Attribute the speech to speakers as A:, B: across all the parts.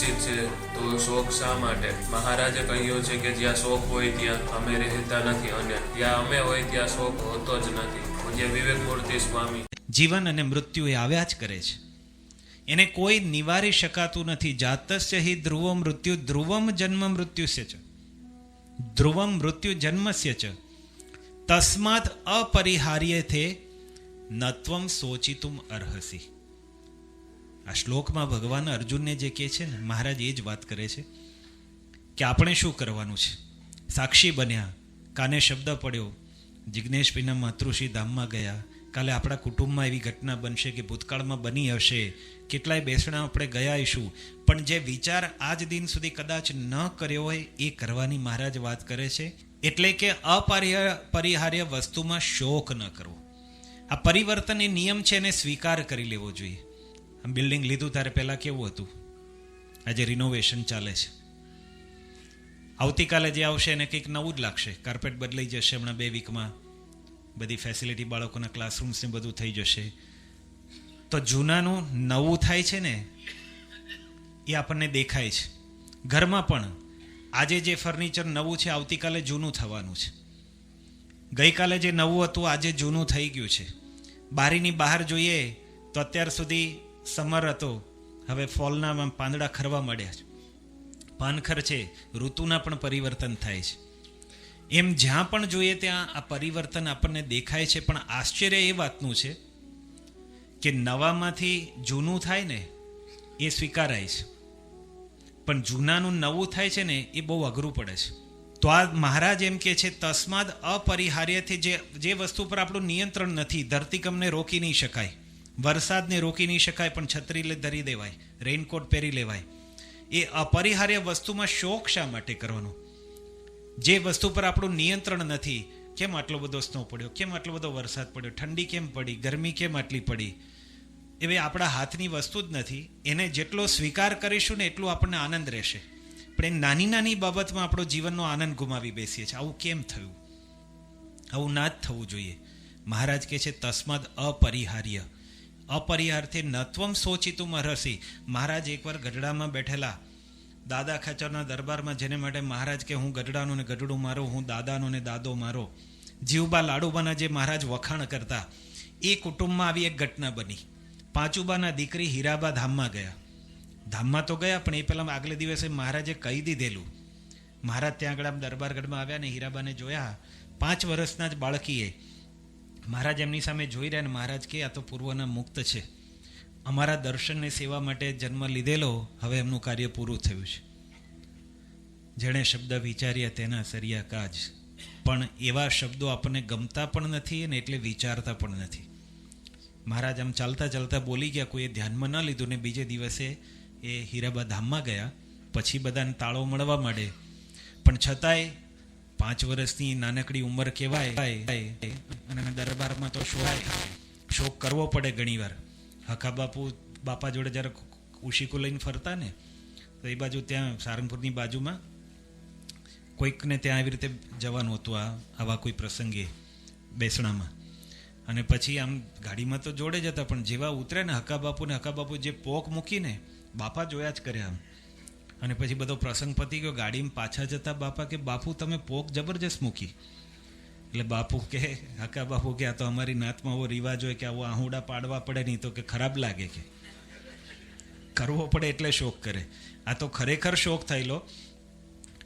A: નિશ્ચિત છે. તો શોક શા માટે? મહારાજે કહ્યું છે કે જ્યાં શોક હોય ત્યાં અમે રહેતા નથી અને જ્યાં અમે હોય ત્યાં શોક હોતો જ નથી. પૂજ્ય વિવેક મૂર્તિ સ્વામી.
B: જીવન અને મૃત્યુ એ આવ્યા જ કરે છે. એને કોઈ નિવારી શકાતું નથી. જાતસ્ય હિ ધ્રુવ મૃત્યુ, ધ્રુવમ જન્મ મૃત્યુસ્ય છે ધ્રુવમ મૃત્યુ જન્મસ્ય છે તસ્માત અપરિહાર્ય થે નત્વમ સોચિતુમ અર્હસી. આ શ્લોકમાં ભગવાન અર્જુનને જે કહે છે ને, મહારાજ એ જ વાત કરે છે કે આપણે શું કરવાનું છે? સાક્ષી બન્યા, કાને શબ્દ પડ્યો? જિજ્ઞેશભાઈના માતૃશ્રી ધામમાં ગયા. કાલે આપણા કુટુંબમાં એવી ઘટના બનશે કે ભૂતકાળમાં બની હશે. કેટલાય બેસણા આપણે ગયા આવીશું. પણ જે વિચાર આજ દિન સુધી કદાચ ન કર્યો હોય, એ કરવાની મહારાજ વાત કરે છે. એટલે કે અપરિહાર્ય પરિહાર્ય વસ્તુમાં શોક ન કરવો. આ પરિવર્તન એ નિયમ છે એને સ્વીકાર કરી લેવો જોઈએ. બિલ્ડિંગ લીધું ત્યારે પહેલાં કેવું હતું? આજે રિનોવેશન ચાલે છે. આવતીકાલે જે આવશે એને કંઈક નવું જ લાગશે. કાર્પેટ બદલાઈ જશે હમણાં બે વીકમાં બધી ફેસિલિટી બાળકોના ક્લાસરૂમ્સ ને બધું થઈ જશે. તો જૂનાનું નવું થાય છે ને, એ આપણને દેખાય છે. ઘરમાં પણ આજે જે ફર્નિચર નવું છે, આવતીકાલે જૂનું થવાનું છે. ગઈકાલે જે નવું હતું, આજે જૂનું થઈ ગયું છે. બારીની બહાર જોઈએ તો અત્યાર સુધી સમર હતો. હવે ફોલના પાંદડા ખરવા મળ્યા છે. પાનખર છે, ઋતુના પણ પરિવર્તન થાય છે. એમ જ્યાં પણ જોઈએ ત્યાં આ પરિવર્તન આપણને દેખાય છે, પણ આશ્ચર્ય એ વાતનું છે કે નવામાંથી જૂનું થાય ને, એ સ્વીકારાય છે. પણ જૂનાનું નવું થાય છે ને, એ બહુ અઘરું પડે છે. તો આ મહારાજ એમ કે છે, તસ્માદ અપરિહાર્યથી જે જે વસ્તુ પર આપણું નિયંત્રણ નથી ધરતીકમને રોકી નહીં શકાય. વરસાદને રોકી નહીં શકાય, પણ છત્રી ધરી દેવાય રેઇનકોટ પહેરી લેવાય. એ અપરિહાર્ય વસ્તુમાં શોક શા માટે કરવાનો? જે વસ્તુ પર આપણું નિયંત્રણ નથી, કેમ આટલો બધો સ્નો પડ્યો, કેમ આટલો બધો વરસાદ પડ્યો, ઠંડી કેમ પડી, ગરમી કેમ આટલી પડી? એ આપણા હાથની વસ્તુ જ નથી, એને જેટલો સ્વીકાર કરીશું ને એટલું આપણને આનંદ રહેશે. પણ એ નાની નાની બાબતમાં આપણો જીવનનો આનંદ ગુમાવી બેસીએ છીએ. આવું કેમ થયું? આવું ના જ થવું જોઈએ. મહારાજ કહે છે, તસ્મદ અપરિહાર્ય. અપરિહારથી નત્વમ સોચિતું રસી મહારાજ એકવાર ગઢડામાં બેઠેલા. દાદા ખચરના દરબારમાં જેને માટે મહારાજ કે હું ગઢડાનું ને ગઢડું મારો, હું દાદાનો ને દાદો મારો. જીવબા લાડુબાના જે મહારાજ વખાણ કરતા, એ કુટુંબમાં આવી એક ઘટના બની. પાંચુબાના દીકરી હીરાબા ધામમાં ગયા. ધામમાં તો ગયા, પણ એ પહેલાં આગલે દિવસે મહારાજે કહી દીધેલું. મહારાજ ત્યાં આગળ આમ દરબારગઢમાં આવ્યા ને હીરાબાને જોયા. પાંચ વર્ષના જ બાળકીએ મહારાજ એમની સામે જોઈ રહ્યા ને મહારાજ કે આ તો પૂર્વના મુક્ત છે. અમારા દર્શનને સેવા માટે જન્મ લીધેલો, હવે એમનું કાર્ય પૂરું થયું છે. જેણે શબ્દ વિચાર્યા તેના સરિયા કાજ. પણ એવા શબ્દો આપણને ગમતા પણ નથી અને એટલે વિચારતા પણ નથી. મહારાજ આમ ચાલતા ચાલતા બોલી ગયા, કોઈએ ધ્યાનમાં ન લીધું ને બીજે દિવસે એ હીરાબા ધામમાં ગયા. પછી બધાને તાળો મળવા માંડે. પણ છતાંય પાંચ વર્ષની નાનકડી ઉંમર કહેવાય. અને દરબારમાં તો શોક શોક કરવો પડે ઘણીવાર. હકા બાપુ, બાપા જોડે જ્યારે ઉશીકો લઈને ફરતા ને, તો એ બાજુ ત્યાં સારંગપુરની બાજુમાં કોઈકને ત્યાં આવી રીતે જવાનું હતું આ, આવા કોઈ પ્રસંગે બેસણામાં. અને પછી આમ ગાડીમાં તો જોડે જ હતા, પણ જેવા ઉતરે ને હકા બાપુ ને હકા બાપુ જે પોક મૂકીને, બાપા જોયા જ કર્યા આમ. અને પછી બધો પ્રસંગ પતી ગયો. ગાડીમાં પાછા જતા બાપા કે, બાપુ, તમે પોક જબરજસ્ત મૂકી. એટલે બાપુ કે, હકા બાપુ કે, આ તો અમારી નાતમાં આવો રિવાજ હોય કે આવો આહુડા પાડવા પડે નહીં તો કે ખરાબ લાગે કે. કરવો પડે એટલે શોક કરે. આ તો ખરેખર શોક થયેલો.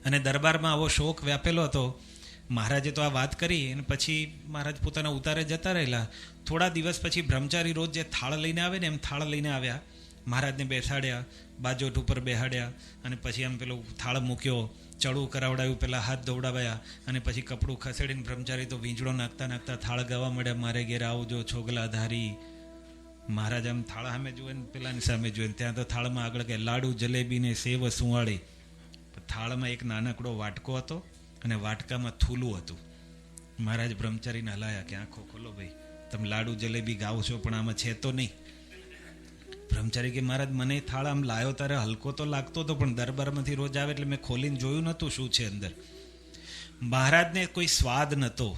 B: અને દરબારમાં આવો શોક વ્યાપેલો હતો. મહારાજે તો આ વાત કરી અને પછી મહારાજ પોતાના ઉતારે જતા રહેલા. થોડા દિવસ પછી બ્રહ્મચારી રોજ જે થાળ લઈને આવે ને એમ થાળ લઈને આવ્યા. મહારાજને બેસાડ્યા. બાજોટ ઉપર બેહાડ્યા અને પછી આમ પેલો થાળ મૂક્યો ચડું કરાવડાવ્યું, પેલા હાથ દોડાવ્યા અને પછી કપડું ખસેડીને બ્રહ્મચારી તો વીંજળો નાખતા નાખતા થાળ ગાવા મળ્યા મારે ઘેર આવજો છોગલા ધારી મહારાજ આમ થાળ સામે જુએ ને પેલાની સામે જુએ ત્યાં તો થાળમાં આગળ કે લાડુ, જલેબી ને સેવ સુંવાળી. થાળમાં એક નાનકડો વાટકો હતો અને વાટકામાં થૂલું હતું. મહારાજ બ્રહ્મચારીને હલાયા કે, આંખો ખોલો ભાઈ, તમે લાડુ, જલેબી ગાવ છો પણ આમાં છે તો નહીં. બ્રહ્મચારી કે, મહારાજ, મને થાળ આમ લાયો ત્યારે હલકો તો લાગતો હતો પણ દરબારમાંથી રોજ આવે એટલે મેં ખોલીને જોયું નહોતું શું છે અંદર. મહારાજને કોઈ સ્વાદ નહોતો,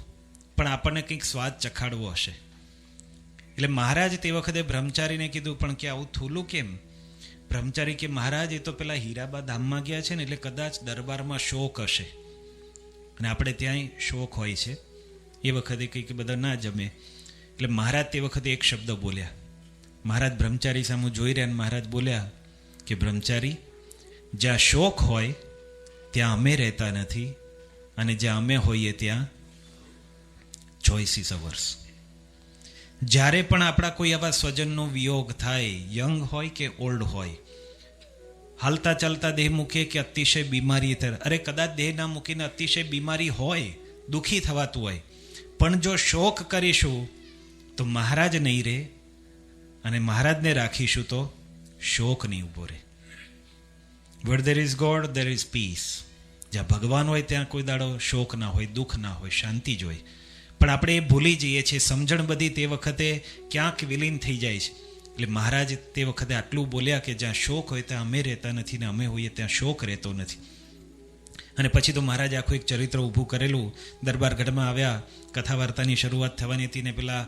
B: પણ આપણને કંઈક સ્વાદ ચખાડવો હશે. એટલે મહારાજ તે વખતે બ્રહ્મચારીને કીધું, પણ કે આવું થૂલું કેમ? બ્રહ્મચારી કે, મહારાજ, એ તો પેલા હીરાબા ધામમાં ગયા છે ને, એટલે કદાચ દરબારમાં શોક હશે. અને આપણે ત્યાંય શોક હોય છે. એ વખતે કંઈક બધા ના જમે. એટલે મહારાજ તે વખતે એક શબ્દ બોલ્યા. મહારાજ બ્રહ્મચારી સામે જોઈ રહ્યા મહારાજ બોલ્યા કે, બ્રહ્મચારી, જ્યાં શોખ હોય, ત્યાં અમે રહેતા નથી અને જ્યાં અમે હોઈએ ત્યાં ચોઈસ ઇઝ અવર્સ જ્યારે પણ આપણા કોઈ આવા સ્વજનનો વિયોગ થાય, યંગ હોય કે ઓલ્ડ હોય, હાલતા ચાલતા દેહ મૂકે કે અતિશય બીમારી થર- અરે કદાચ દેહ ના મૂકીને અતિશય બીમારી હોય, દુઃખી થવાતું હોય, પણ જો શોક કરીશું, તો મહારાજ નહીં રહે અને મહારાજને રાખીશું તો શોક નહીં ઊભો રહે. Where there is God there is peace જ્યાં ભગવાન હોય ત્યાં કોઈ દાડો શોક ના હોય, દુઃખ ના હોય, શાંતિ જ હોય. પણ આપણે એ ભૂલી જઈએ છીએ, સમજણ બધી તે વખતે ક્યાંક વિલીન થઈ જાય છે. એટલે મહારાજ તે વખતે આટલું બોલ્યા કે જ્યાં શોક હોય ત્યાં અમે રહેતા નથી ને અમે હોઈએ ત્યાં શોક રહેતો નથી. અને પછી તો મહારાજ આખું એક ચરિત્ર ઊભું કરેલું. દરબારગઢમાં આવ્યા કથા વાર્તાની શરૂઆત થવાની હતી ને પેલા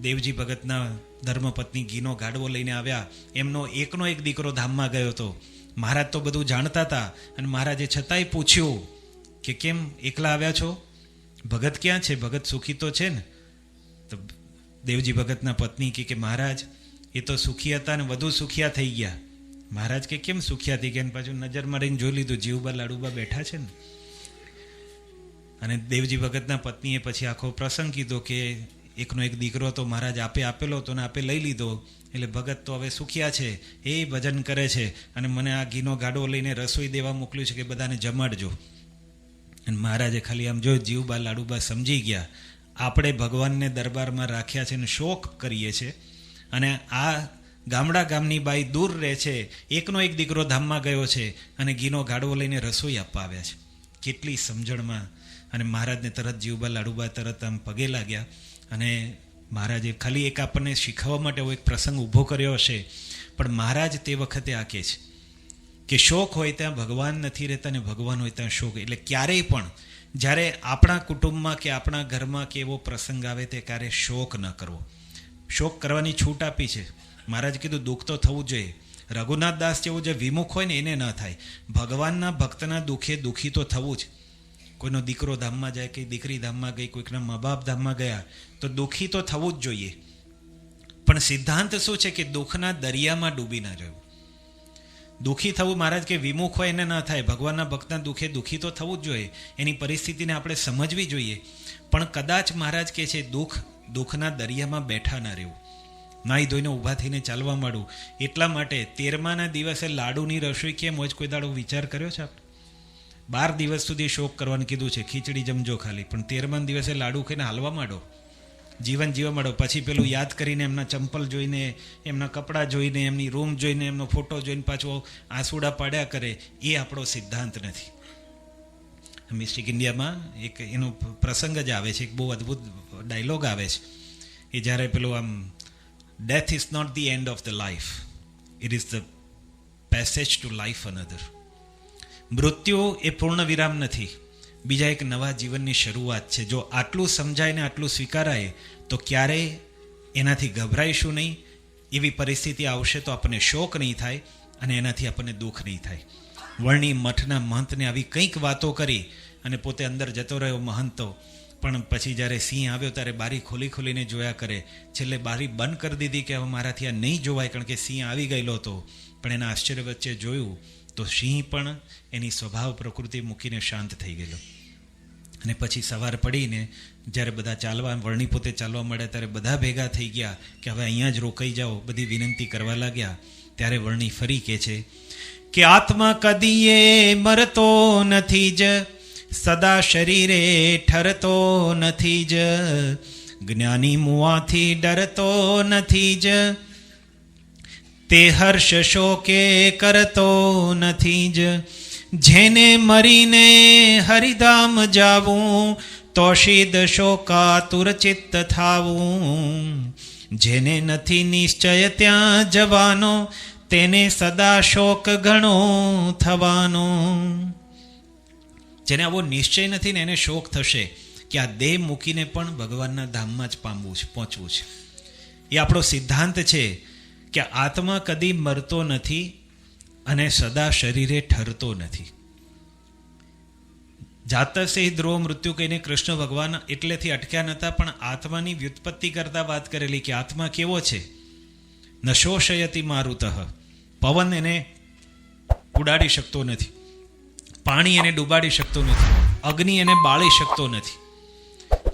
B: દેવજી ભગતના ધર્મપત્ની ઘીનો ગાડવો લઈને આવ્યા. એમનો એકનો એક દીકરો ધામમાં ગયો હતો. મહારાજ તો બધું જાણતા હતા અને મહારાજે છતાંય પૂછ્યું કે કેમ એકલા આવ્યા છો? ભગત ક્યાં છે? ભગત સુખી તો છે ને? તો દેવજી ભગતના પત્ની કે કે મહારાજ, એ તો સુખી હતા ને વધુ સુખિયા થઈ ગયા. મહારાજ કે કેમ સુખિયા થઈ ગયા? અને પાછું નજરમાં રહીને જોઈ લીધું, જીવબા લાડુબા બેઠા છે ને. અને દેવજી ભગતના પત્નીએ પછી આખો પ્રસંગ કીધો કે એકનો એક દીકરો તો મહારાજ આપે આપેલો હતો ને આપે લઈ લીધો. એટલે ભગત તો હવે સુખ્યા છે, એ ભજન કરે છે. અને મને આ ઘીનો ગાડો લઈને રસોઈ દેવા મોકલ્યું છે કે બધાને જમાડજો. અને મહારાજે ખાલી આમ જો જીવબા લાડુબા સમજી ગયા. આપણે ભગવાનને દરબારમાં રાખ્યા છે અને શોખ કરીએ છીએ અને આ ગામડા ગામની બાઈ દૂર રહે છે. એકનો એક દીકરો ધામમાં ગયો છે અને ઘીનો ગાડવો લઈને રસોઈ આપવા આવ્યા છે. કેટલી સમજણમાં. અને મહારાજને તરત જીવબા લાડુબા તરત આમ પગે લાગ્યા. અને મહારાજે ખાલી એક આપણને શીખવવા માટે એક પ્રસંગ ઊભો કર્યો હશે, પણ મહારાજ તે વખતે આ કહે છે કે શોક હોય ત્યાં ભગવાન નથી રહેતા ને ભગવાન હોય ત્યાં શોક. એટલે ક્યારેય પણ જ્યારે આપણા કુટુંબમાં કે આપણા ઘરમાં કે એવો પ્રસંગ આવે તે ક્યારે શોક ન કરવો. શોક કરવાની છૂટ આપી છે. મહારાજ કીધું, દુઃખ તો થવું જોઈએ. રઘુનાથ દાસ જેવું જે વિમુખ હોય ને એને ન થાય. ભગવાનના ભક્તના દુઃખે દુઃખી તો થવું જ. કોઈનો દીકરો ધામમાં જાય કે દીકરી ધામમાં ગઈ, કોઈકના મા બાપ ધામમાં ગયા, તો દુઃખી તો થવું જ જોઈએ. પણ સિદ્ધાંત શું છે કે દુઃખના દરિયામાં ડૂબી ના રહેવું દુઃખી થવું મહારાજ કે વિમુખ હોય એને ન થાય, ભગવાનના ભક્તના દુઃખે દુઃખી તો થવું જ જોઈએ. એની પરિસ્થિતિને આપણે સમજવી જોઈએ. પણ કદાચ મહારાજ કે છે, દુઃખ, દુઃખના દરિયામાં બેઠા ના રહેવું નાહી ધોઈને ઊભા થઈને ચાલવા માંડું. એટલા માટે તેરમાના દિવસે લાડુની રસોઈ કેમ હોય? કોઈ દાડો વિચાર કર્યો છે આપણે બાર દિવસ સુધી શોક કરવાનું કીધું છે, ખીચડી જમજો ખાલી. પણ તેરમા દિવસે લાડુ ખાઈને હાલવા માંડો. જીવન જીવવા માંડો. પછી પેલું યાદ કરીને એમના ચંપલ જોઈને, એમના કપડાં જોઈને, એમની રૂમ જોઈને, એમનો ફોટો જોઈને પાછો આંસુડા પાડ્યા કરે, એ આપણો સિદ્ધાંત નથી. મિસ્ટિક ઇન્ડિયામાં એક એનો પ્રસંગ જ આવે છે, એક બહુ અદ્ભુત ડાયલોગ આવે છે એ જ્યારે પેલું આમ death is not the end of the life it is the passage to life another મૃત્યુ એ પૂર્ણ વિરામ નથી. બીજા એક નવા જીવનની શરૂઆત છે. જો આટલું સમજાય ને આટલું સ્વીકારાય, તો ક્યારેય એનાથી ગભરાઈશું નહીં. એવી પરિસ્થિતિ આવશે તો આપણને શોક નહીં થાય અને એનાથી આપણને દુઃખ નહીં થાય. વર્ણી મઠના મહંતને આવી કંઈક વાતો કરી અને પોતે અંદર જતો રહ્યો મહંતો. પણ પછી જ્યારે સિંહ આવ્યો ત્યારે બારી ખોલી ખોલીને જોયા કરે. છેલ્લે બારી બંધ કરી દીધી કે હવે મારાથી આ નહીં જોવાય કારણ કે સિંહ આવી ગયેલો હતો. પણ એના આશ્ચર્ય વચ્ચે જોયું તો સિંહ પણ એની સ્વભાવ પ્રકૃતિ મૂકીને શાંત થઈ ગયેલો. અને પછી સવાર પડીને જ્યારે બધા ચાલવા, વર્ણી પોતે ચાલવા મળ્યા ત્યારે બધા ભેગા થઈ ગયા કે હવે અહીંયા જ રોકાઈ જાઓ, બધી વિનંતી કરવા લાગ્યા. ત્યારે વર્ણી ફરી કહે છે, કે આત્મા કદીએ મરતો નથી જ, સદા શરીરે ઠરતો નથી જ, જ્ઞાની મુવાથી ડરતો નથી જ તે હર્ષ શોકે કરતો નથી જ. જેને મરીને હરિધામ જાવું તોષિદ શોકાતુર ચિત્ત થાવું. જેને નથી નિશ્ચય ત્યાં જવાનો, તેને સદા શોક ઘણો થવાનો. જેને આવો નિશ્ચય નથી ને એને શોક થશે, કે આ દેહ મૂકીને પણ ભગવાનના ધામમાં જ પામવું છે, પહોંચવું છે. એ આપણો સિદ્ધાંત છે કે આત્મા કદી મરતો નથી અને સદા શરીરે ઠરતો નથી. જાતસે ધ્રુવ મૃત્યુ કહીને કૃષ્ણ ભગવાન એટલેથી અટક્યા નહોતા પણ આત્માની વ્યુત્પત્તિ કરતા વાત કરેલી કે આત્મા કેવો છે? નશોશયતી મારુતઃ. પવન એને ઉડાડી શકતો નથી. પાણી એને ડૂબાડી શકતો નથી. અગ્નિ એને બાળી શકતો નથી.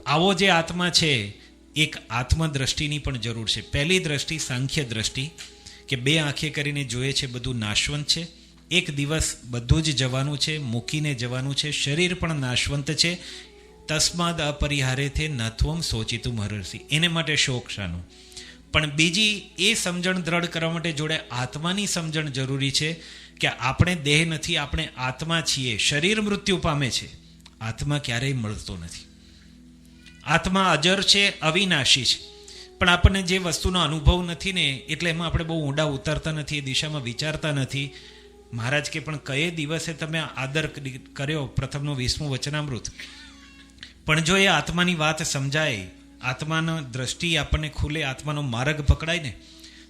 B: આવો જે આત્મા છે એક આત્મદ્રષ્ટિની પણ જરૂર છે. પહેલી દ્રષ્ટિ સાંખ્ય દ્રષ્ટિ, કે બે આંખે કરીને જોઈએ છે બધું નાશવંત છે. એક દિવસ બધું જ જવાનું છે, મૂકીને જવાનું છે, શરીર પણ નાશવંત છે. તસ્માદ અપરિહારે થે નથવમ સોચિતું મહર્ષિ. એને માટે શોક શાનું. પણ બીજી એ સમજણ દ્રઢ કરવા માટે જોડે આત્માની સમજણ જરૂરી છે કે આપણે દેહ નથી, આપણે આત્મા છીએ. શરીર મૃત્યુ પામે છે. આત્મા ક્યારેય મળતો નથી. આત્મા અજર છે, અવિનાશી છે. પણ આપણને જે વસ્તુનો અનુભવ નથી ને, એટલે એમાં આપણે બહુ ઊંડા ઉતરતા નથી, એ દિશામાં વિચારતા નથી. મહારાજ કે પણ કયે દિવસે તમે આદર કરી- કર્યો? પ્રથમનું વીસમું વચનામૃત. પણ જો એ આત્માની વાત સમજાય, આત્માનો દ્રષ્ટિ આપણને ખુલે, આત્માનો માર્ગ પકડાય ને,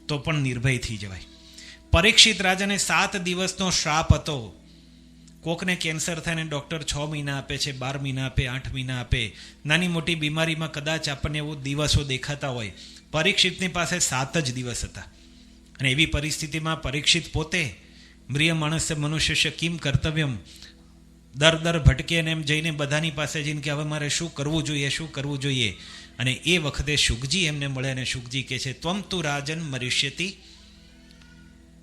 B: તો પણ નિર્ભય થઈ જવાય. પરીક્ષિત રાજાને સાત દિવસનો શ્રાપ હતો. કોકને કેન્સર થાય ને ડૉક્ટર છ મહિના આપે છે, બાર મહિના આપે, આઠ મહિના આપે, નાની મોટી બીમારીમાં કદાચ આપણને એવો દિવસો દેખાતા હોય. પરીક્ષિતની પાસે સાત જ દિવસ હતા. અને એવી પરિસ્થિતિમાં પરીક્ષિત પોતે મ્રિય માણસે મનુષ્ય કિમ કર્તવ્યમ દર દર ભટકે અને એમ જઈને બધાની પાસે જઈને કે હવે મારે શું કરવું જોઈએ, શું કરવું જોઈએ? અને એ વખતે શુકજી એમને મળે અને શુકજી કહે છે, ત્વમ તું રાજન મરિષ્યતિ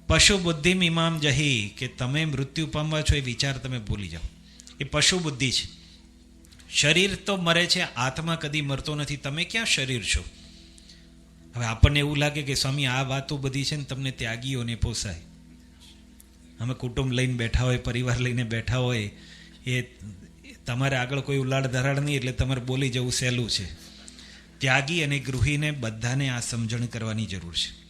B: પશુ બુદ્ધિ ઇમામ જહી કે તમે મૃત્યુ પામવા છો એ વિચાર તમે ભૂલી જાઓ. એ પશુ બુદ્ધિ છે. શરીર તો મરે છે, આત્મા કદી મરતો નથી. તમે ક્યાં શરીર છો? હવે આપણને એવું લાગે કે સ્વામી, આ વાતો બધી છે ને તમને ત્યાગીઓને પોસાય. અમે કુટુંબ લઈને બેઠા હોય, પરિવાર લઈને બેઠા હોય, એ તમારે આગળ કોઈ ઉલાડ ધરાડ નહીં એટલે તમારે બોલી જવું સહેલું છે. ત્યાગી અને ગૃહીને બધાને આ સમજણ કરવાની જરૂર છે.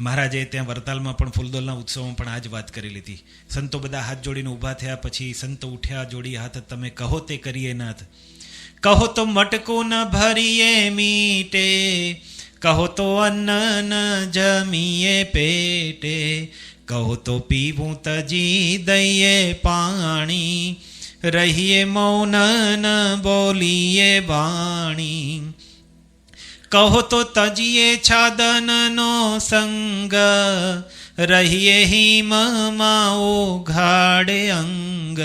B: મહારાજે ત્યાં વરતાલમાં પણ ફૂલદોલના ઉત્સવમાં પણ આ જ વાત કરેલી લીધી. સંતો બધા હાથ જોડીને ઊભા થયા, પછી સંતો ઉઠ્યા, જોડી હાથ, તમે કહો તે કરીએ નાથ. કહો તો મટકું ન ભરીએ મીટે, કહો તો અન્ન ન જમીએ પેટે, કહો તો પીવું તજી દઈએ પાણી, રહીએ મૌન ન બોલીએ વાણી. કહો તો તજીએ છાદનનો સંગ, રહીએ હિમમાં ઓઘાડે અંગ.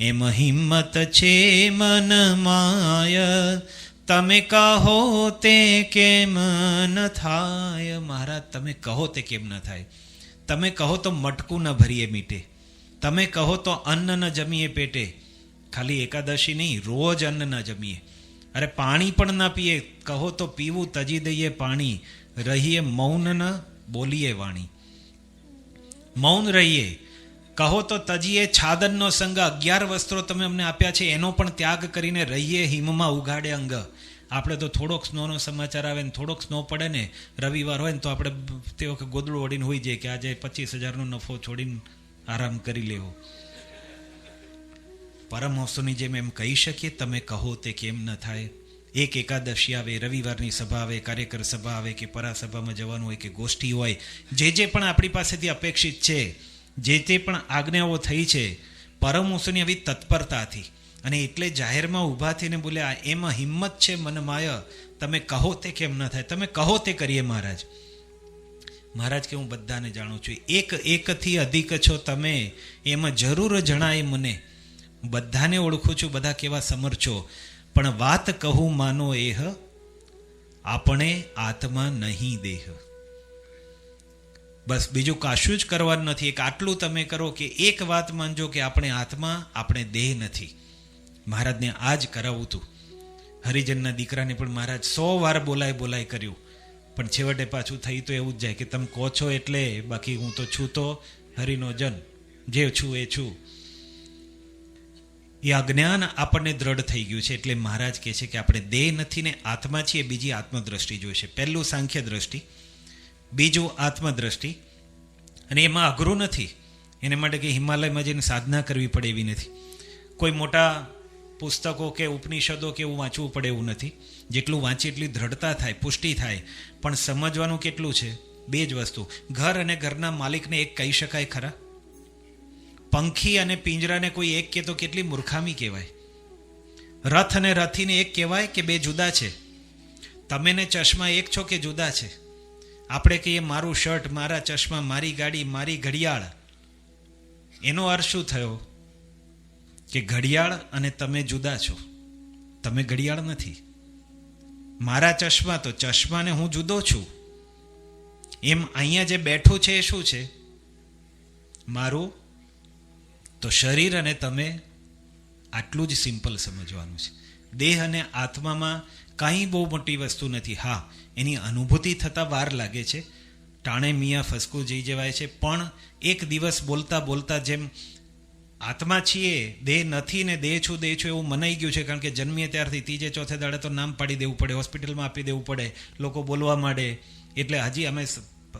B: એમ હિંમત છે મન માય, તમે કહો તે કેમ ન થાય? મહારાજ, તમે કહો તે કેમ ન થાય? તમે કહો તો મટકું ન ભરીએ મીટે તમે કહો તો અન્ન ન જમીએ પેટે. ખાલી એકાદશી નહીં, રોજ અન્ન ન જમીએ. અરે પાણી પણ ના પીએ. કહો તો પીવું, તજી દઈએ પાણી. રહીએ મૌન ન, બોલીએ વાણી. મૌન રહીએ. કહો તો તજીએ છાદનનો સંગ. અગિયાર વસ્ત્રો તમે અમને આપ્યા છે, એનો પણ ત્યાગ કરીને રહીએ હિમમાં ઉઘાડે અંગ. આપણે તો થોડોક સ્નોનો સમાચાર આવે ને થોડોક સ્નો પડે ને, રવિવાર હોય ને તો આપણે તે વખતે ગોદડું ઓડીને હોઈ જાય કે આજે પચીસ હજારનો નફો છોડીને આરામ કરી લેવો. પરમહંસોની જેમ એમ કહી શકીએ, તમે કહો તે કેમ ન થાય? એક એકાદશી આવે, રવિવારની સભા આવે, કાર્યકર સભા આવે કે પરાસભામાં જવાનું હોય કે ગોષ્ઠી હોય, જે જે પણ આપણી પાસેથી અપેક્ષિત છે, જે તે પણ આજ્ઞાઓ થઈ છે પરમહંસોની આવી તત્પરતાથી. અને એટલે જાહેરમાં ઊભા થઈને બોલ્યા એમાં હિંમત છે મનમાય તમે કહો તે કેમ ન થાય? તમે કહો તે કરીએ મહારાજ. મહારાજ કે, હું બધાને જાણું છું. એક એકથી અધિક છો તમે. એમાં જરૂર જણાય મને. બધાને ઓળખું છું, બધા કેવા સમર છો. પણ વાત કહું માનો એહ, આપણે આત્મા નહીં દેહ. બસ બીજું કાશું જ કરવાનું નથી. એક આટલું તમે કરો કે એક વાત માનજો કે આપણે આત્મા, આપણે દેહ નથી. મહારાજને આ જ કરાવવું હતું હરિજનના દીકરાને પણ મહારાજ સો વાર બોલાય બોલાય કર્યું. પણ છેવટે પાછું થઈ તો એવું જ જાય કે, તમે કહો છો એટલે, બાકી હું તો છું તો હરિનો જન. જે છું એ છું. એ અજ્ઞાન આપણને દ્રઢ થઈ ગયું છે. એટલે મહારાજ કહે છે કે આપણે દેહ નથી ને આત્મા છીએ, બીજી આત્મદ્રષ્ટિ જોઈશે. પહેલું સાંખ્ય દ્રષ્ટિ, બીજું આત્મદ્રષ્ટિ, અને એમાં અઘરું નથી. એને માટે કે હિમાલયમાં જઈને સાધના કરવી પડે એવી નથી. કોઈ મોટા પુસ્તકો કે ઉપનિષદો કે એવું વાંચવું પડે એવું નથી. જેટલું વાંચી એટલી દ્રઢતા થાય, પુષ્ટિ થાય. પણ સમજવાનું કેટલું છે? બે જ વસ્તુ. ઘર અને ઘરના માલિકને એક કહી શકાય ખરા? પંખી અને પિંજરાને કોઈ એક કે તો કેટલી મૂર્ખામી કહેવાય. રથ અને રથીને એક કહેવાય કે બે જુદા છે. તમે ને ચશ્મા એક છો કે જુદા છે? આપણે કહીએ, મારું શર્ટ, મારા ચશ્મા, મારી ગાડી, મારી ઘડિયાળ. એનો અર્થ શું થયો? કે ઘડિયાળ અને તમે જુદા છો. તમે ઘડિયાળ નથી. મારા ચશ્મા તો ચશ્માને હું જુદો છું. એમ અહીંયા જે બેઠું છે એ શું છે? મારું તો શરીર અને તમે આટલું જ સિમ્પલ સમજવાનું છે. દેહ અને આત્મામાં કાંઈ બહુ મોટી વસ્તુ નથી. હા, એની અનુભૂતિ થતાં વાર લાગે છે. ટાણે મિયા ફસકું જઈ જવાય છે. પણ એક દિવસ બોલતા બોલતા જેમ આત્મા છીએ, દેહ નથી ને દેહ છું દેહ છું એવું મનાઈ ગયું છે. કારણ કે જન્મીએ ત્યારથી ત્રીજે, ચોથે દાડે તો નામ પાડી દેવું પડે, હોસ્પિટલમાં આપી દેવું પડે, લોકો બોલવા માંડે. એટલે હજી અમે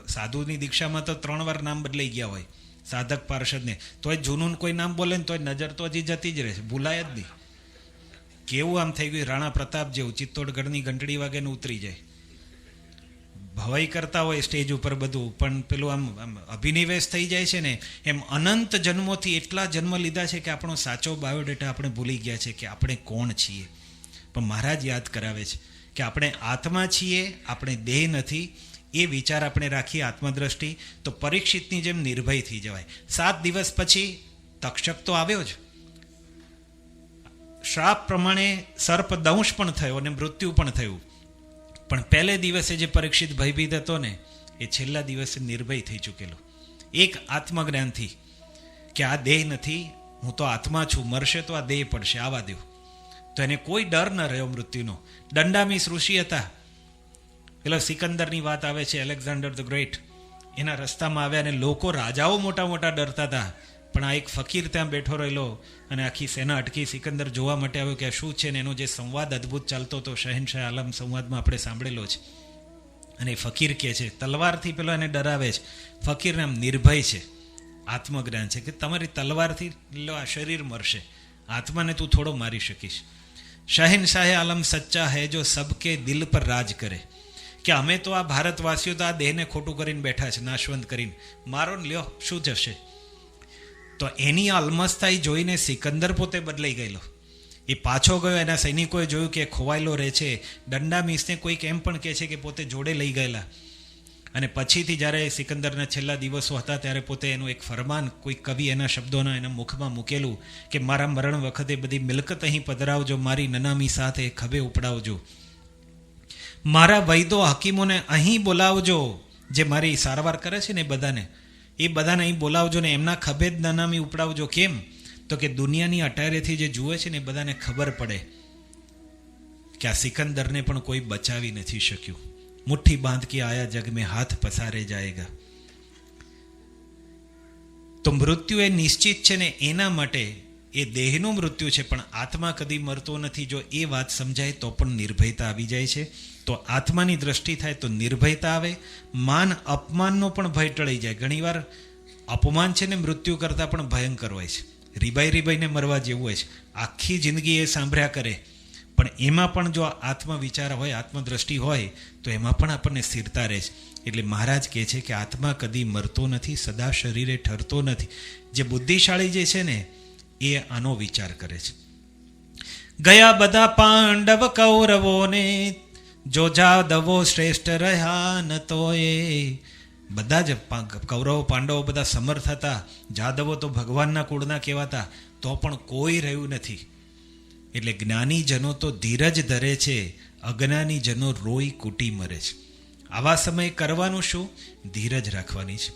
B: સાધુની દીક્ષામાં તો ત્રણ વાર નામ બદલાઈ ગયા હોય. સાધક પાર્ષદને તોય જૂનું કોઈ નામ બોલે ને તોય નજર તો હજી જતી જ રહેશે ભૂલાય જ નહીં. કેવું આમ થઈ ગયું? રાણા પ્રતાપ જેવું ચિત્તોડગઢની ઘંટડી વાગે ને ઉતરી જાય. ભવાઈ કરતા હોય સ્ટેજ ઉપર બધું, પણ પેલું આમ આમ અભિનિવેશ થઈ જાય છે ને, એમ અનંત જન્મોથી એટલા જન્મ લીધા છે કે આપણો સાચો બાયોડેટા આપણે ભૂલી ગયા છે કે આપણે કોણ છીએ. પણ મહારાજ યાદ કરાવે છે કે આપણે આત્મા છીએ, આપણે દેહ નથી એ વિચાર આપણે રાખીએ આત્મદ્રષ્ટિ, તો પરીક્ષિતની જેમ નિર્ભય થઈ જવાય. સાત દિવસ પછી તક્ષક તો આવ્યો જ. શ્રાપ પ્રમાણે સર્પ દંશ પણ થયો અને મૃત્યુ પણ થયું. પણ પહેલે દિવસે જે પરીક્ષિત ભયભીત હતો ને, એ છેલ્લા દિવસે નિર્ભય થઈ ચૂકેલો. એક આત્મજ્ઞાનથી કે આ દેહ નથી, હું તો આત્મા છું, મરશે તો આ દેહ પડશે આવા દેવ તો એને કોઈ ડર ન રહ્યો મૃત્યુનો. દંડામીસ ઋષિ હતા પેલા સિકંદરની વાત આવે છે, એલેક્ઝાન્ડર ધ ગ્રેટ. એના રસ્તામાં આવ્યા અને લોકો રાજાઓ મોટા મોટા ડરતા હતા. પણ આ એક ફકીર ત્યાં બેઠો રહેલો અને આખી સેના અટકી. સિકંદર જોવા માટે આવ્યો કે આ શું છે ને એનો જે સંવાદ અદ્ભુત ચાલતો હતો, શહેનશાહ આલમ સંવાદમાં આપણે સાંભળેલો છે. અને એ ફકીર કહે છે, તલવારથી પેલો એને ડરાવે છે. ફકીરને આમ નિર્ભય છે. આત્મજ્ઞાન છે કે તમારી તલવારથી લો આ શરીર મરશે. આત્માને તું થોડો મારી શકીશ. શહેનશાહે આલમ સચ્ચા હૈ જો સબકે દિલ પર રાજ કરે. કે અમે તો આ ભારતવાસીઓ તો આ દેહને ખોટું કરીને બેઠા છે, નાશવંત કરીને. મારો લ્યો, શું જશે? તો એની અલમસ્તાઈ જોઈને સિકંદર પોતે બદલાઈ ગયેલો. એ પાછો ગયો, એના સૈનિકોએ જોયું કે ખોવાયેલો રહે છે. દંડા મિસને કોઈક એમ પણ કહે છે કે પોતે જોડે લઈ ગયેલા. અને પછીથી જ્યારે સિકંદરના છેલ્લા દિવસો હતા, ત્યારે પોતે એનું એક ફરમાન કોઈ કવિ એના શબ્દોના એના મુખમાં મૂકેલું કે, મારા મરણ વખતે બધી મિલકત અહીં પધરાવજો, મારી નનામી સાથે ખભે ઉપડાવજો. મારા વૈદો હકીમોને અહીં બોલાવજો, જે મારી સારવાર કરે છે ને એ બધાને. એ બધાને અહીં બોલાવજો ને એમના ખભે જ નનામી ઉપડાવજો. કેમ? તો કે દુનિયાની અટારેથી જે જુએ છે ને એ બધાને ખબર પડે કે આ સિકંદરને પણ કોઈ બચાવી નથી શક્યું. મુઠ્ઠી બાંધ કે આયા જગ મેં હાથ પસારે જાયગા. તો મૃત્યુ એ નિશ્ચિત છે ને એના માટે એ દેહનું મૃત્યુ છે, પણ આત્મા કદી મરતો નથી. જો એ વાત સમજાય તો પણ નિર્ભયતા આવી જાય છે. તો આત્માની દ્રષ્ટિ થાય તો નિર્ભયતા આવે. માન અપમાનનો પણ ભય ટળી જાય. ઘણીવાર અપમાન છે ને મૃત્યુ કરતાં પણ ભયંકર હોય છે. રીબાઈ રીબાઈને મરવા જેવું હોય છે. આખી જિંદગી એ સાંભળ્યા કરે. પણ એમાં પણ જો આત્મવિચાર હોય, આત્મદ્રષ્ટિ હોય, તો એમાં પણ આપણને સ્થિરતા રહે છે. એટલે મહારાજ કહે છે કે આત્મા કદી મરતો નથી, સદા શરીરે ઠરતો નથી. જે બુદ્ધિશાળી જે છે ને એ આનો વિચાર કરે છે. ગયા બધા પાંડવ કૌરવોને જો જાદવો શ્રેષ્ઠ રહ્યા ન તો એ બધા જ કૌરવો પાંડવો બધા સમર્થ હતા. જાદવો તો ભગવાનના કુળના કહેવાતા. તો પણ કોઈ રહ્યું નથી. એટલે જ્ઞાની જનો તો ધીરજ ધરે છે. અજ્ઞાની જનો રોઈ કૂટી મરે છે. આવા સમયે કરવાનું શું? ધીરજ રાખવાની છે.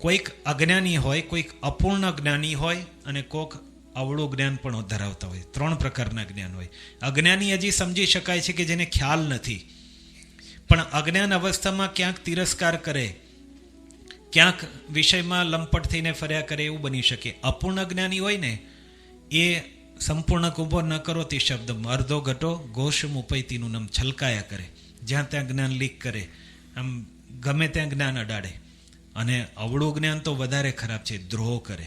B: કોઈક અજ્ઞાની હોય, કોઈક અપૂર્ણ જ્ઞાની હોય અને કોઈક અવળું જ્ઞાન પણ ધરાવતા હોય. ત્રણ પ્રકારના જ્ઞાન હોય. અજ્ઞાની હજી સમજી શકાય છે કે જેને ખ્યાલ નથી. પણ અજ્ઞાન અવસ્થામાં ક્યાંક તિરસ્કાર કરે, ક્યાંક વિષયમાં લંપટ થઈને ફર્યા કરે એવું બની શકે. અપૂર્ણ જ્ઞાની હોય ને, એ સંપૂર્ણ કુંભો ન કરો તે શબ્દ અર્ધો ઘટો ઘોષ મુપૈતીનું નામ છલકાયા કરે. જ્યાં ત્યાં જ્ઞાન લીક કરે. આમ ગમે ત્યાં જ્ઞાન અડાડે. અને અવળું જ્ઞાન તો વધારે ખરાબ છે. દ્રોહ કરે.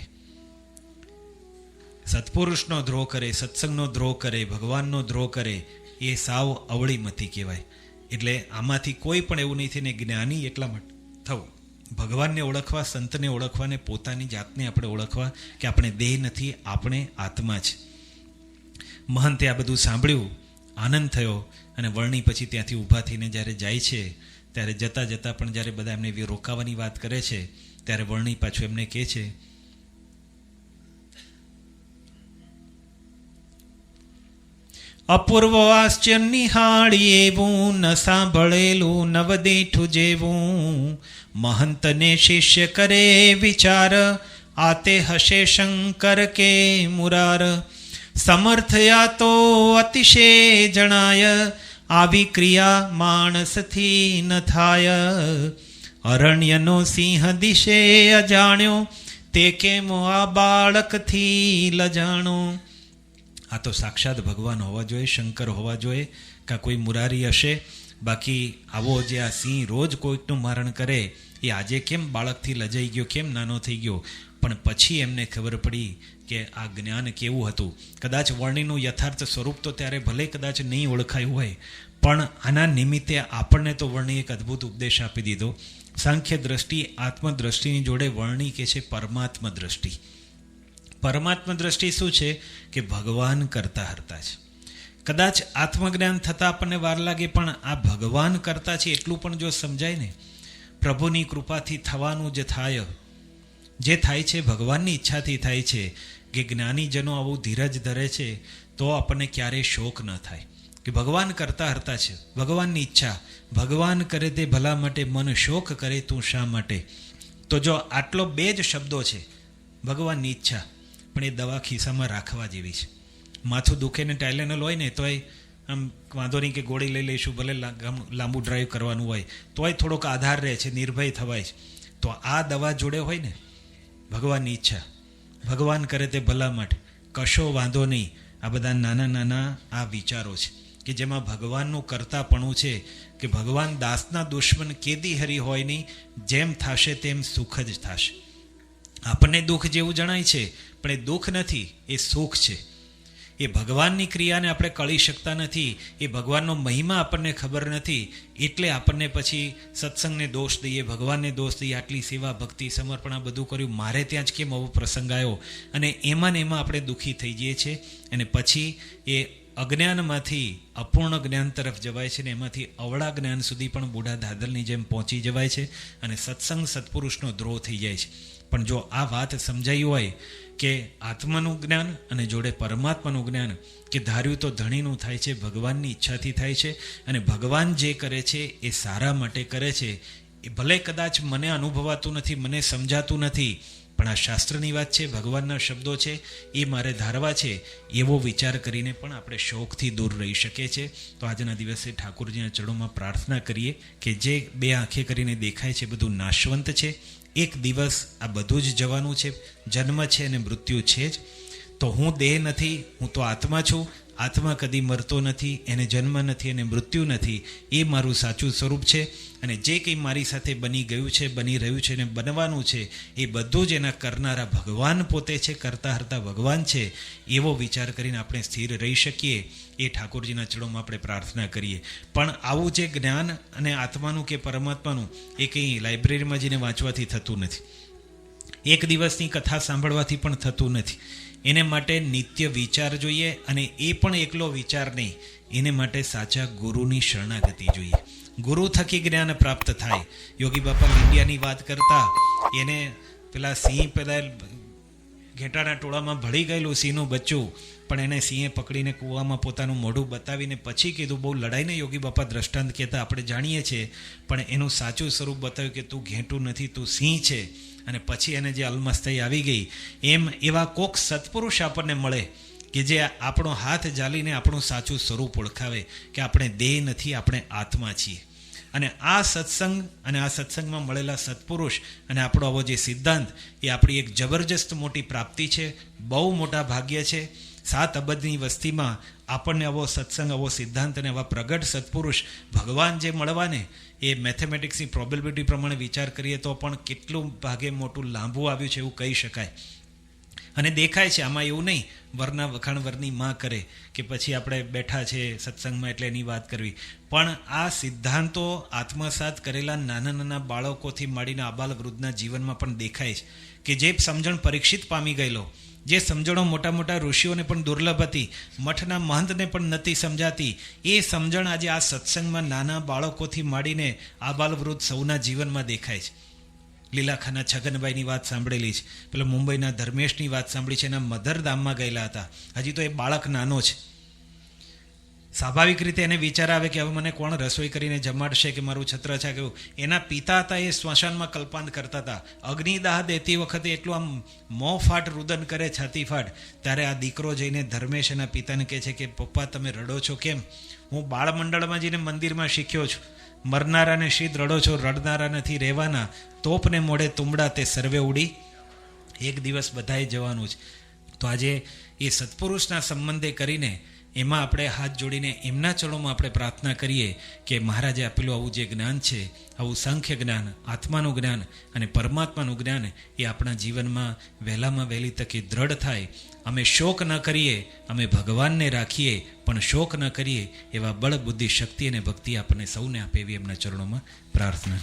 B: સત્પુરુષનો દ્રોહ કરે, સત્સંગનો દ્રોહ કરે, ભગવાનનો દ્રોહ કરે, એ સાવ અવળી મતી કહેવાય. એટલે આમાંથી કોઈ પણ એવું નહીં થઈને જ્ઞાની એટલા માટે થવું. ભગવાનને ઓળખવા, સંતને ઓળખવા ને પોતાની જાતને આપણે ઓળખવા કે આપણે દેહ નથી, આપણે આત્મા છે મહંતે આ બધું સાંભળ્યું, આનંદ થયો અને વર્ણી પછી ત્યાંથી ઊભા થઈને જ્યારે જાય છે, ત્યારે જતાં જતાં પણ જ્યારે બધા એમને રોકાવાની વાત કરે છે, ત્યારે વર્ણી પાછું એમને કહે છે અપૂર્વ આશ્ચર્ય નિહાળી એવું, ન સાંભળેલું નવદેઠું જેવું. મહંતને શિષ્ય કરે વિચાર આતે હશે શંકર કે મુરાર? સમર્થયા તો અતિશય જણાય, આવી ક્રિયા માણસથી ન થાય. અરણ્યનો સિંહ દિશે અજાણ્યો, તે કેમ આ બાળકથી લજાણો? આ તો સાક્ષાત ભગવાન હોવા જોઈએ, શંકર હોવા જોઈએ, કાં કોઈ મુરારી હશે? બાકી આવો જે આ સિંહ રોજ કોઈકનું મારણ કરે, એ આજે કેમ બાળકથી લજાઈ ગયો, કેમ નાનો થઈ ગયો? પણ પછી એમને ખબર પડી કે આ જ્ઞાન કેવું હતું. કદાચ વર્ણિનું યથાર્થ સ્વરૂપ તો ત્યારે ભલે કદાચ નહીં ઓળખાયું હોય, પણ આના નિમિત્તે આપણને તો વર્ણિ એક અદ્ભુત ઉપદેશ આપી દીધો. સાંખ્ય દ્રષ્ટિ આત્મદ્રષ્ટિની જોડે વર્ણિ કે છે પરમાત્મા દ્રષ્ટિ પરમાત્મા દ્રષ્ટિ શું છે? કે ભગવાન કરતા હરતા છે. કદાચ આત્મજ્ઞાન થતાં આપણને વાર લાગે, પણ આ ભગવાન કરતા છે એટલું પણ જો સમજાય ને, પ્રભુની કૃપાથી થવાનું જે થાય. જે થાય છે, ભગવાનની ઈચ્છાથી થાય છે, કે જ્ઞાનીજનો આવું ધીરજ ધરે છે, તો આપણને ક્યારેય શોક ન થાય. કે ભગવાન કરતા હરતા છે, ભગવાનની ઈચ્છા, ભગવાન કરે તે ભલા માટે, મન શોક કરે તું શા માટે? તો જો આટલો બે જ શબ્દો છે, ભગવાનની ઈચ્છા પણ એ દવા ખિસ્સામાં રાખવા જેવી છે. માથું દુખે ને ટાઇલેનલ હોય ને, તોય આમ વાંધો નહીં કે ગોળી લઈ લઈશું, ભલે લાંબુ ડ્રાઈવ કરવાનું હોય, તોય થોડોક આધાર રહે છે, નિર્ભય થવાય છે. તો આ દવા જોડે હોય ને, ભગવાનની ઈચ્છા. ભગવાન કરે તે ભલા માટે કશો વાંધો નહીં. આ બધા નાના નાના આ વિચારો છે કે જેમાં ભગવાનનું કરતાપણું છે કે ભગવાન દાસના દુશ્મન કેદી હરી હોય નહીં, જેમ થશે તેમ સુખ જ થશે. આપણને દુઃખ જેવું જણાય છે, પણ એ દુઃખ નથી, એ સુખ છે. એ ભગવાનની ક્રિયાને આપણે કળી શકતા નથી, એ ભગવાનનો મહિમા આપણને ખબર નથી, એટલે આપણને પછી સત્સંગને દોષ દઈએ, ભગવાનને દોષ દઈએ, આટલી સેવા, ભક્તિ, સમર્પણ, આ બધું કર્યું, મારે ત્યાં જ કેમ આવો પ્રસંગ આવ્યો? અને એમાં ને એમાં આપણે દુઃખી થઈ જઈએ છીએ, અને પછી એ અજ્ઞાનમાંથી અપૂર્ણ જ્ઞાન તરફ જવાય છે ને એમાંથી અવળા જ્ઞાન સુધી પણ બુઢા દાદલની જેમ પહોંચી જવાય છે, અને સત્સંગ સત્પુરુષનો દ્રોહ થઈ જાય છે. પણ જો આ વાત સમજાઈ હોય કે આત્માનું જ્ઞાન અને જોડે પરમાત્માનું જ્ઞાન કે ધાર્યું તો ધણીનું થાય છે, ભગવાનની ઈચ્છાથી થાય છે અને ભગવાન જે કરે છે એ સારા માટે કરે છે, એ ભલે કદાચ મને અનુભવાતું નથી, મને સમજાતું નથી, પણ આ શાસ્ત્રની વાત છે, ભગવાનના શબ્દો છે, એ મારે ધારવા છે, એવો વિચાર કરીને પણ આપણે શોખથી દૂર રહી શકીએ છીએ. તો આજના દિવસે ઠાકોરજીના ચડોમાં પ્રાર્થના કરીએ કે જે બે આંખે કરીને દેખાય છે બધું નાશવંત છે. એક દિવસ આ બધું જ જવાનું છે. જન્મ છે અને મૃત્યુ છે જ. તો હું દેહ નથી, હું તો આત્મા છું. આત્મા કદી મરતો નથી, એને જન્મ નથી અને મૃત્યુ નથી. એ મારું સાચું સ્વરૂપ છે અને જે કંઈ મારી સાથે બની ગયું છે, બની રહ્યું છે અને બનવાનું છે, એ બધું જ એના કરનારા ભગવાન પોતે છે, કરતા હરતા ભગવાન છે. એવો વિચાર કરીને આપણે સ્થિર રહી શકીએ. એ ઠાકોરજીના ચરણોમાં આપણે પ્રાર્થના કરીએ. પણ આવું જે જ્ઞાન અને આત્માનું કે પરમાત્માનું એ કંઈ લાઇબ્રેરીમાં જઈને વાંચવાથી થતું નથી. એક દિવસની કથા સાંભળવાથી પણ થતું નથી. એને માટે નિત્ય વિચાર જોઈએ અને એ પણ એકલો વિચાર નહીં. એને માટે સાચા ગુરુની શરણાગતિ જોઈએ. ગુરુ થકી જ્ઞાન પ્રાપ્ત થાય. યોગી બાપા ઇન્ડિયાની વાત કરતા એને પેલા સિંહ પેલા ઘેટાના ટોળામાં ભળી ગયેલું સિંહનું બચ્ચું, પણ એને સિંહે પકડીને કૂવામાં પોતાનું મોઢું બતાવીને પછી કીધું, બહુ લડાઈને યોગી બાપા દ્રષ્ટાંત કહેતા આપણે જાણીએ છીએ, પણ એનું સાચું સ્વરૂપ બતાવ્યું કે તું ઘેંટું નથી, તું સિંહ છે. અને પછી એને જે અલમસ્તાઈ આવી ગઈ, એમ એવા કોક સત્પુરુષ આપણને મળે કે જે આપણો હાથ જાલીને આપણું સાચું સ્વરૂપ ઓળખાવે કે આપણે દેહ નથી, આપણે આત્મા છીએ. અને આ સત્સંગ અને આ સત્સંગમાં મળેલા સત્પુરુષ અને આપણો આવો જે સિદ્ધાંત, એ આપણી એક જબરજસ્ત મોટી પ્રાપ્તિ છે, બહુ મોટા ભાગ્ય છે. સાત અબજની વસ્તીમાં આપણને આવો સત્સંગ, આવો સિદ્ધાંત અને આવા પ્રગટ સત્પુરુષ ભગવાન જે મળવાને, એ મેથેમેટિક્સની પ્રોબેબિલિટી પ્રમાણે વિચાર કરીએ તો પણ કેટલું ભાગે મોટું લાંબુ આવ્યું છે એવું કહી શકાય. અને દેખાય છે, આમાં એવું નહીં, વરના વખાણ વરની માં કરે કે પછી આપણે બેઠા છે સત્સંગમાં એટલે એની વાત કરવી. પણ આ સિદ્ધાંતો આત્મસાત કરેલા નાના નાના બાળકોથી માંડીને આબાલ વૃદ્ધના જીવનમાં પણ દેખાય છે કે જે સમજણ પરીક્ષિત પામી ગયેલો જે સમજણો મોટા મોટા ઋષિઓને પણ દુર્લભ હતી, મઠના મહંતને પણ નથી સમજાતી, એ સમજણ આજે આ સત્સંગમાં નાના બાળકોથી માંડીને આ બાલવૃદ્ધ સૌના જીવનમાં દેખાય છે. લીલાખાના છગનભાઈની વાત સાંભળેલી છે, પેલા મુંબઈના ધર્મેશની વાત સાંભળી છે, એના મધરધામમાં ગયેલા હતા. હજી તો એ બાળક નાનો છે. સ્વાભાવિક રીતે એને વિચાર આવે કે હવે મને કોણ રસોઈ કરીને જમાડશે કે મારું છત્ર છે કેવું એના પિતા હતા એ સ્મશાનમાં કલ્પાંત કરતા હતા. અગ્નિદાહ દેતી વખતે એટલું આમ મો ફાટ રુદન કરે, છાતી ફાટ. ત્યારે આ દીકરો જઈને ધર્મેશ એના પિતાને કહે છે કે, પપ્પા, તમે રડો છો કેમ? હું બાળમંડળમાં જઈને મંદિરમાં શીખ્યો છું. મરનારાને શીત રડો છો, રડનારા નથી રહેવાના. તોપને મોઢે તુંબડા તે સર્વે ઉડી. એક દિવસ બધાએ જવાનું છે તો આજે એ સત્પુરુષના સંબંધે કરીને એમાં આપણે હાથ જોડીને એમના ચરણોમાં આપણે પ્રાર્થના કરીએ કે મહારાજે આપેલું આવું જે જ્ઞાન છે, આવું સાંખ્ય જ્ઞાન, આત્માનું જ્ઞાન અને પરમાત્માનું જ્ઞાન એ આપણા જીવનમાં વહેલામાં વહેલી તકે દ્રઢ થાય. અમે શોક ન કરીએ, અમે ભગવાનને રાખીએ, પણ શોક ન કરીએ એવા બળ બુદ્ધિ શક્તિ અને ભક્તિ આપણને સૌને આપે એવી એમના ચરણોમાં પ્રાર્થના.